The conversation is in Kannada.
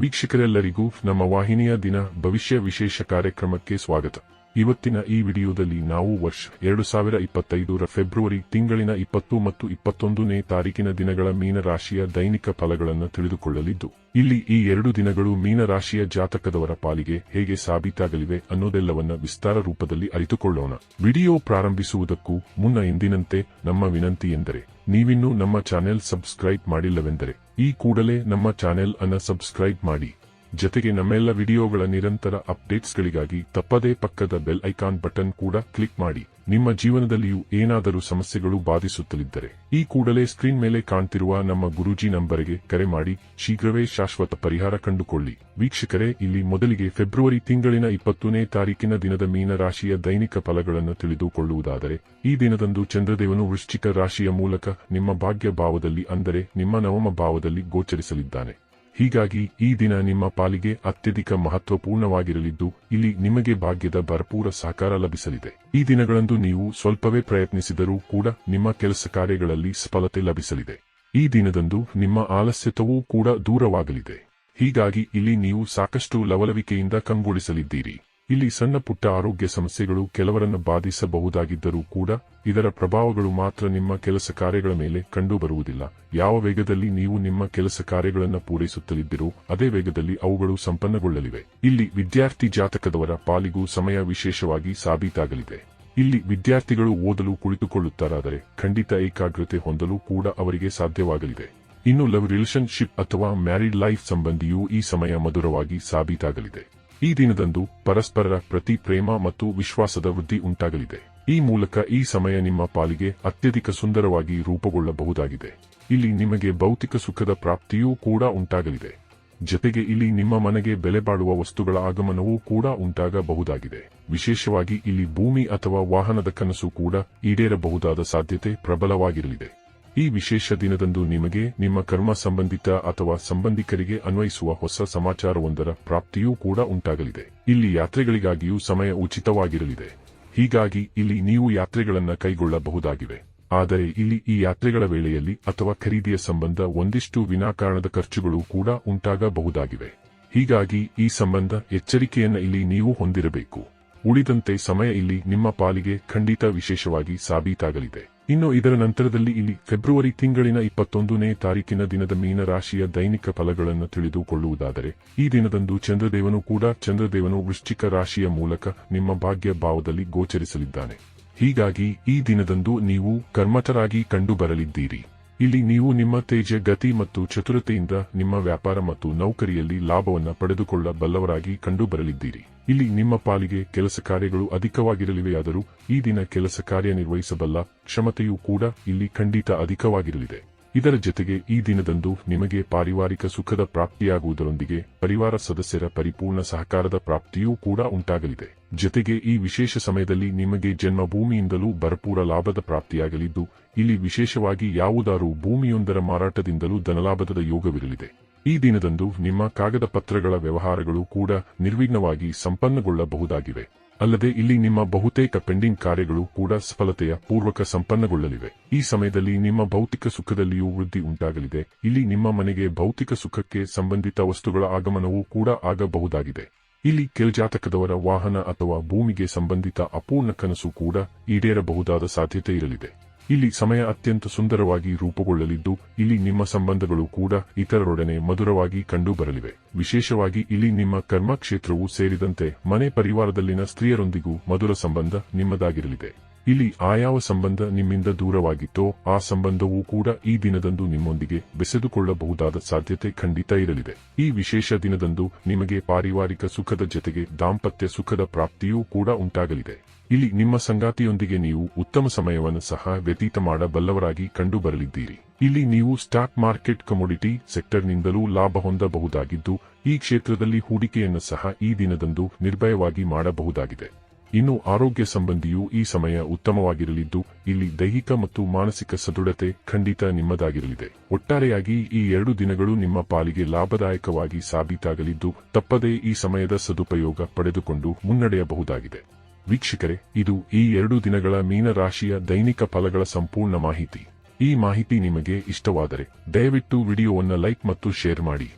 ವೀಕ್ಷಕರೆಲ್ಲರಿಗೂ ನಮ್ಮ ವಾಹಿನಿಯ ದಿನ ಭವಿಷ್ಯ ವಿಶೇಷ ಕಾರ್ಯಕ್ರಮಕ್ಕೆ ಸ್ವಾಗತ. ಇವತ್ತಿನ ಈ ವಿಡಿಯೋದಲ್ಲಿ ನಾವು ವರ್ಷ ಎರಡು ಸಾವಿರ ಇಪ್ಪತ್ತೈದರ ಫೆಬ್ರವರಿ ತಿಂಗಳಿನ ಇಪ್ಪತ್ತು ಮತ್ತು ಇಪ್ಪತ್ತೊಂದನೇ ತಾರೀಕಿನ ದಿನಗಳ ಮೀನರಾಶಿಯ ದೈನಿಕ ಫಲಗಳನ್ನು ತಿಳಿದುಕೊಳ್ಳಲಿದ್ದು, ಇಲ್ಲಿ ಈ ಎರಡು ದಿನಗಳು ಮೀನರಾಶಿಯ ಜಾತಕದವರ ಪಾಲಿಗೆ ಹೇಗೆ ಸಾಬೀತಾಗಲಿವೆ ಅನ್ನೋದೆಲ್ಲವನ್ನ ವಿಸ್ತಾರ ರೂಪದಲ್ಲಿ ಅರಿತುಕೊಳ್ಳೋಣ. ವಿಡಿಯೋ ಪ್ರಾರಂಭಿಸುವುದಕ್ಕೂ ಮುನ್ನ ಎಂದಿನಂತೆ ನಮ್ಮ ವಿನಂತಿ ಎಂದರೆ, ನೀವಿನ್ನೂ ನಮ್ಮ ಚಾನೆಲ್ ಸಬ್ಸ್ಕ್ರೈಬ್ ಮಾಡಿಲ್ಲವೆಂದರೆ, ಈ ಕೂಡಲೇ ನಮ್ಮ ಚಾನೆಲ್ ಅನ್ನ ಸಬ್ಸ್ಕ್ರೈಬ್ ಮಾಡಿ. ಜೊತೆಗೆ ನಮ್ಮೆಲ್ಲ ವಿಡಿಯೋಗಳ ನಿರಂತರ ಅಪ್ಡೇಟ್ಸ್ಗಳಿಗಾಗಿ ತಪ್ಪದೇ ಪಕ್ಕದ ಬೆಲ್ ಐಕಾನ್ ಬಟನ್ ಕೂಡ ಕ್ಲಿಕ್ ಮಾಡಿ. ನಿಮ್ಮ ಜೀವನದಲ್ಲಿಯೂ ಏನಾದರೂ ಸಮಸ್ಯೆಗಳು ಬಾಧಿಸುತ್ತಲಿದ್ದರೆ ಈ ಕೂಡಲೇ ಸ್ಕ್ರೀನ್ ಮೇಲೆ ಕಾಣ್ತಿರುವ ನಮ್ಮ ಗುರೂಜಿ ನಂಬರಿಗೆ ಕರೆ ಮಾಡಿ. ಶೀಘ್ರವೇ ಶಾಶ್ವತ ಪರಿಹಾರ ಕಂಡುಕೊಳ್ಳಿ. ವೀಕ್ಷಕರೇ, ಇಲ್ಲಿ ಮೊದಲಿಗೆ ಫೆಬ್ರವರಿ ತಿಂಗಳಿನ ಇಪ್ಪತ್ತನೇ ತಾರೀಕಿನ ದಿನದ ಮೀನರಾಶಿಯ ದೈನಿಕ ಫಲಗಳನ್ನು ತಿಳಿದುಕೊಳ್ಳುವುದಾದರೆ, ಈ ದಿನದಂದು ಚಂದ್ರದೇವನು ವೃಶ್ಚಿಕ ರಾಶಿಯ ಮೂಲಕ ನಿಮ್ಮ ಭಾಗ್ಯ ಭಾವದಲ್ಲಿ ಅಂದರೆ ನಿಮ್ಮ ನವಮ ಭಾವದಲ್ಲಿ ಗೋಚರಿಸಲಿದ್ದಾನೆ. ಹೀಗಾಗಿ ಈ ದಿನ ನಿಮ್ಮ ಪಾಲಿಗೆ ಅತ್ಯಧಿಕ ಮಹತ್ವಪೂರ್ಣವಾಗಿರಲಿದ್ದು, ಇಲ್ಲಿ ನಿಮಗೆ ಭಾಗ್ಯದ ಭರಪೂರ ಸಹಕಾರ ಲಭಿಸಲಿದೆ. ಈ ದಿನಗಳಂದು ನೀವು ಸ್ವಲ್ಪವೇ ಪ್ರಯತ್ನಿಸಿದರೂ ಕೂಡ ನಿಮ್ಮ ಕೆಲಸ ಕಾರ್ಯಗಳಲ್ಲಿ ಸಫಲತೆ ಲಭಿಸಲಿದೆ. ಈ ದಿನದಂದು ನಿಮ್ಮ ಆಲಸ್ಯತವೂ ಕೂಡ ದೂರವಾಗಲಿದೆ. ಹೀಗಾಗಿ ಇಲ್ಲಿ ನೀವು ಸಾಕಷ್ಟು ಲವಲವಿಕೆಯಿಂದ ಕಂಗೊಳಿಸಲಿದ್ದೀರಿ. ಇಲ್ಲಿ ಸಣ್ಣ ಪುಟ್ಟ ಆರೋಗ್ಯ ಸಮಸ್ಯೆಗಳು ಕೆಲವರನ್ನು ಬಾಧಿಸಬಹುದಾಗಿದ್ದರೂ ಕೂಡ, ಇದರ ಪ್ರಭಾವಗಳು ಮಾತ್ರ ನಿಮ್ಮ ಕೆಲಸ ಕಾರ್ಯಗಳ ಮೇಲೆ ಕಂಡುಬರುವುದಿಲ್ಲ. ಯಾವ ವೇಗದಲ್ಲಿ ನೀವು ನಿಮ್ಮ ಕೆಲಸ ಕಾರ್ಯಗಳನ್ನು ಪೂರೈಸುತ್ತಲಿದ್ದಿರೋ, ಅದೇ ವೇಗದಲ್ಲಿ ಅವುಗಳು ಸಂಪನ್ನಗೊಳ್ಳಲಿವೆ. ಇಲ್ಲಿ ವಿದ್ಯಾರ್ಥಿ ಜಾತಕದವರ ಪಾಲಿಗೂ ಸಮಯ ವಿಶೇಷವಾಗಿ ಸಾಬೀತಾಗಲಿದೆ. ಇಲ್ಲಿ ವಿದ್ಯಾರ್ಥಿಗಳು ಓದಲು ಕುಳಿತುಕೊಳ್ಳುತ್ತಾರಾದರೆ ಖಂಡಿತ ಏಕಾಗ್ರತೆ ಹೊಂದಲು ಕೂಡ ಅವರಿಗೆ ಸಾಧ್ಯವಾಗಲಿದೆ. ಇನ್ನು ಲವ್ ರಿಲೇಶನ್ಶಿಪ್ ಅಥವಾ ಮ್ಯಾರಿಡ್ ಲೈಫ್ ಸಂಬಂಧಿಯೂ ಈ ಸಮಯ ಮಧುರವಾಗಿ ಸಾಬೀತಾಗಲಿದೆ. ಈ ದಿನದಂದು ಪರಸ್ಪರರ ಪ್ರತಿ ಪ್ರೇಮ ಮತ್ತು ವಿಶ್ವಾಸದ ವೃದ್ಧಿ ಉಂಟಾಗಲಿದೆ. ಈ ಮೂಲಕ ಈ ಸಮಯ ನಿಮ್ಮ ಪಾಲಿಗೆ ಅತ್ಯಧಿಕ ಸುಂದರವಾಗಿ ರೂಪುಗೊಳ್ಳಬಹುದಾಗಿದೆ. ಇಲ್ಲಿ ನಿಮಗೆ ಭೌತಿಕ ಸುಖದ ಪ್ರಾಪ್ತಿಯೂ ಕೂಡ ಉಂಟಾಗಲಿದೆ. ಜತೆಗೆ ಇಲ್ಲಿ ನಿಮ್ಮ ಮನೆಗೆ ಬೆಲೆ ಬಾಳುವ ವಸ್ತುಗಳ ಆಗಮನವೂ ಕೂಡ ಉಂಟಾಗಬಹುದಾಗಿದೆ. ವಿಶೇಷವಾಗಿ ಇಲ್ಲಿ ಭೂಮಿ ಅಥವಾ ವಾಹನದ ಕನಸು ಕೂಡ ಈಡೇರಬಹುದಾದ ಸಾಧ್ಯತೆ ಪ್ರಬಲವಾಗಿರಲಿದೆ. ಈ ವಿಶೇಷ ದಿನದಂದು ನಿಮಗೆ ನಿಮ್ಮ ಕರ್ಮ ಸಂಬಂಧಿತ ಅಥವಾ ಸಂಬಂಧಿಕರಿಗೆ ಅನ್ವಯಿಸುವ ಹೊಸ ಸಮಾಚಾರವೊಂದರ ಪ್ರಾಪ್ತಿಯೂ ಕೂಡ ಉಂಟಾಗಲಿದೆ. ಇಲ್ಲಿ ಯಾತ್ರೆಗಳಿಗಾಗಿಯೂ ಸಮಯ ಉಚಿತವಾಗಿರಲಿದೆ. ಹೀಗಾಗಿ ಇಲ್ಲಿ ನೀವು ಯಾತ್ರೆಗಳನ್ನು ಕೈಗೊಳ್ಳಬಹುದಾಗಿವೆ. ಆದರೆ ಇಲ್ಲಿ ಈ ಯಾತ್ರೆಗಳ ವೇಳೆಯಲ್ಲಿ ಅಥವಾ ಖರೀದಿಯ ಸಂಬಂಧ ಒಂದಿಷ್ಟು ವಿನಾಕಾರಣದ ಖರ್ಚುಗಳು ಕೂಡ ಉಂಟಾಗಬಹುದಾಗಿವೆ. ಹೀಗಾಗಿ ಈ ಸಂಬಂಧ ಎಚ್ಚರಿಕೆಯನ್ನು ಇಲ್ಲಿ ನೀವು ಹೊಂದಿರಬೇಕು. ಉಳಿದಂತೆ ಸಮಯ ಇಲ್ಲಿ ನಿಮ್ಮ ಪಾಲಿಗೆ ಖಂಡಿತ ವಿಶೇಷವಾಗಿ ಸಾಬೀತಾಗಲಿದೆ. ಇನ್ನು ಇದರ ನಂತರದಲ್ಲಿ ಇಲ್ಲಿ ಫೆಬ್ರವರಿ ತಿಂಗಳಿನ ಇಪ್ಪತ್ತೊಂದನೇ ತಾರೀಕಿನ ದಿನದ ಮೀನ ರಾಶಿಯ ದೈನಿಕ ಫಲಗಳನ್ನು ತಿಳಿದುಕೊಳ್ಳುವುದಾದರೆ, ಈ ದಿನದಂದು ಚಂದ್ರದೇವನು ಕೂಡ ಚಂದ್ರದೇವನು ವೃಶ್ಚಿಕ ರಾಶಿಯ ಮೂಲಕ ನಿಮ್ಮ ಭಾಗ್ಯ ಭಾವದಲ್ಲಿ ಗೋಚರಿಸಲಿದ್ದಾನೆ. ಹೀಗಾಗಿ ಈ ದಿನದಂದು ನೀವು ಕರ್ಮಠರಾಗಿ ಕಂಡುಬರಲಿದ್ದೀರಿ. ಇಲ್ಲಿ ನೀವು ನಿಮ್ಮ ತೇಜ, ಗತಿ ಮತ್ತು ಚತುರತೆಯಿಂದ ನಿಮ್ಮ ವ್ಯಾಪಾರ ಮತ್ತು ನೌಕರಿಯಲ್ಲಿ ಲಾಭವನ್ನು ಪಡೆದುಕೊಳ್ಳಬಲ್ಲವರಾಗಿ ಕಂಡುಬರಲಿದ್ದೀರಿ. ಇಲ್ಲಿ ನಿಮ್ಮ ಪಾಲಿಗೆ ಕೆಲಸ ಕಾರ್ಯಗಳು ಅಧಿಕವಾಗಿರಲಿವೆಯಾದರೂ ಈ ದಿನ ಕೆಲಸ ಕಾರ್ಯನಿರ್ವಹಿಸಬಲ್ಲ ಕ್ಷಮತೆಯೂ ಕೂಡ ಇಲ್ಲಿ ಖಂಡಿತ ಅಧಿಕವಾಗಿರಲಿದೆ. ಇದರ ಜೊತೆಗೆ ಈ ದಿನದಂದು ನಿಮಗೆ ಪಾರಿವಾರಿಕ ಸುಖದ ಪ್ರಾಪ್ತಿಯಾಗುವುದರೊಂದಿಗೆ ಪರಿವಾರ ಸದಸ್ಯರ ಪರಿಪೂರ್ಣ ಸಹಕಾರದ ಪ್ರಾಪ್ತಿಯೂ ಕೂಡ ಉಂಟಾಗಲಿದೆ. ಜೊತೆಗೆ ಈ ವಿಶೇಷ ಸಮಯದಲ್ಲಿ ನಿಮಗೆ ಜನ್ಮಭೂಮಿಯಿಂದಲೂ ಭರಪೂರ ಲಾಭದ ಪ್ರಾಪ್ತಿಯಾಗಲಿದ್ದು, ಇಲ್ಲಿ ವಿಶೇಷವಾಗಿ ಯಾವುದಾರೂ ಭೂಮಿಯೊಂದರ ಮಾರಾಟದಿಂದಲೂ ಧನಲಾಭದ ಯೋಗವಿರಲಿದೆ. ಈ ದಿನದಂದು ನಿಮ್ಮ ಕಾಗದ ಪತ್ರಗಳ ವ್ಯವಹಾರಗಳು ಕೂಡ ನಿರ್ವಿಘ್ನವಾಗಿ ಸಂಪನ್ನಗೊಳ್ಳಬಹುದಾಗಿವೆ. ಅಲ್ಲದೆ ಇಲ್ಲಿ ನಿಮ್ಮ ಬಹುತೇಕ ಪೆಂಡಿಂಗ್ ಕಾರ್ಯಗಳು ಕೂಡ ಸಫಲತೆಯ ಪೂರ್ವಕ ಸಂಪನ್ನಗೊಳ್ಳಲಿವೆ. ಈ ಸಮಯದಲ್ಲಿ ನಿಮ್ಮ ಭೌತಿಕ ಸುಖದಲ್ಲಿಯೂ ವೃದ್ಧಿ ಉಂಟಾಗಲಿದೆ. ಇಲ್ಲಿ ನಿಮ್ಮ ಮನೆಗೆ ಭೌತಿಕ ಸುಖಕ್ಕೆ ಸಂಬಂಧಿತ ವಸ್ತುಗಳ ಆಗಮನವೂ ಕೂಡ ಆಗಬಹುದಾಗಿದೆ. ಇಲ್ಲಿ ಕೆಳಜಾತಕದವರ ವಾಹನ ಅಥವಾ ಭೂಮಿಗೆ ಸಂಬಂಧಿತ ಅಪೂರ್ಣ ಕನಸು ಕೂಡ ಈಡೇರಬಹುದಾದ ಸಾಧ್ಯತೆ ಇರಲಿದೆ. ಇಲ್ಲಿ ಸಮಯ ಅತ್ಯಂತ ಸುಂದರವಾಗಿ ರೂಪುಗೊಳ್ಳಲಿದ್ದು, ಇಲ್ಲಿ ನಿಮ್ಮ ಸಂಬಂಧಗಳು ಕೂಡ ಇತರರೊಡನೆ ಮಧುರವಾಗಿ ಕಂಡುಬರಲಿವೆ. ವಿಶೇಷವಾಗಿ ಇಲ್ಲಿ ನಿಮ್ಮ ಕರ್ಮಕ್ಷೇತ್ರವೂ ಸೇರಿದಂತೆ ಮನೆ ಪರಿವಾರದಲ್ಲಿನ ಸ್ತ್ರೀಯರೊಂದಿಗೂ ಮಧುರ ಸಂಬಂಧ ನಿಮ್ಮದಾಗಿರಲಿದೆ. ಇಲ್ಲಿ ಆಯಾವ ಸಂಬಂಧ ನಿಮ್ಮಿಂದ ದೂರವಾಗಿತ್ತೋ, ಆ ಸಂಬಂಧವೂ ಕೂಡ ಈ ದಿನದಂದು ನಿಮ್ಮೊಂದಿಗೆ ಬೆಸೆದುಕೊಳ್ಳಬಹುದಾದ ಸಾಧ್ಯತೆ ಖಂಡಿತ ಇರಲಿದೆ. ಈ ವಿಶೇಷ ದಿನದಂದು ನಿಮಗೆ ಪಾರಿವಾರಿಕ ಸುಖದ ಜೊತೆಗೆ ದಾಂಪತ್ಯ ಸುಖದ ಪ್ರಾಪ್ತಿಯೂ ಕೂಡ ಉಂಟಾಗಲಿದೆ. ಇಲ್ಲಿ ನಿಮ್ಮ ಸಂಗಾತಿಯೊಂದಿಗೆ ನೀವು ಉತ್ತಮ ಸಮಯವನ್ನು ಸಹ ವ್ಯತೀತ ಮಾಡಬಲ್ಲವರಾಗಿ ಕಂಡುಬರಲಿದ್ದೀರಿ. ಇಲ್ಲಿ ನೀವು ಸ್ಟಾಕ್ ಮಾರ್ಕೆಟ್ ಕಮೋಡಿಟಿ ಸೆಕ್ಟರ್ನಿಂದಲೂ ಲಾಭ ಹೊಂದಬಹುದಾಗಿದ್ದು, ಈ ಕ್ಷೇತ್ರದಲ್ಲಿ ಹೂಡಿಕೆಯನ್ನು ಸಹ ಈ ದಿನದಂದು ನಿರ್ಭಯವಾಗಿ ಮಾಡಬಹುದಾಗಿದೆ. ಇನ್ನು ಆರೋಗ್ಯ ಸಂಬಂಧಿಯೂ ಈ ಸಮಯ ಉತ್ತಮವಾಗಿರಲಿದ್ದು, ಇಲ್ಲಿ ದೈಹಿಕ ಮತ್ತು ಮಾನಸಿಕ ಸದೃಢತೆ ಖಂಡಿತ ನಿಮ್ಮದಾಗಿರಲಿದೆ. ಒಟ್ಟಾರೆಯಾಗಿ ಈ ಎರಡು ದಿನಗಳು ನಿಮ್ಮ ಪಾಲಿಗೆ ಲಾಭದಾಯಕವಾಗಿ ಸಾಬೀತಾಗಲಿದ್ದು, ತಪ್ಪದೇ ಈ ಸಮಯದ ಸದುಪಯೋಗ ಪಡೆದುಕೊಂಡು ಮುನ್ನಡೆಯಬಹುದಾಗಿದೆ. ವೀಕ್ಷಕರೇ, ಇದು ಈ ಎರಡು ದಿನಗಳ ಮೀನರಾಶಿಯ ದೈನಿಕ ಫಲಗಳ ಸಂಪೂರ್ಣ ಮಾಹಿತಿ. ಈ ಮಾಹಿತಿ ನಿಮಗೆ ಇಷ್ಟವಾದರೆ, ದಯವಿಟ್ಟು ವಿಡಿಯೋವನ್ನು ಲೈಕ್ ಮತ್ತು ಶೇರ್ ಮಾಡಿ.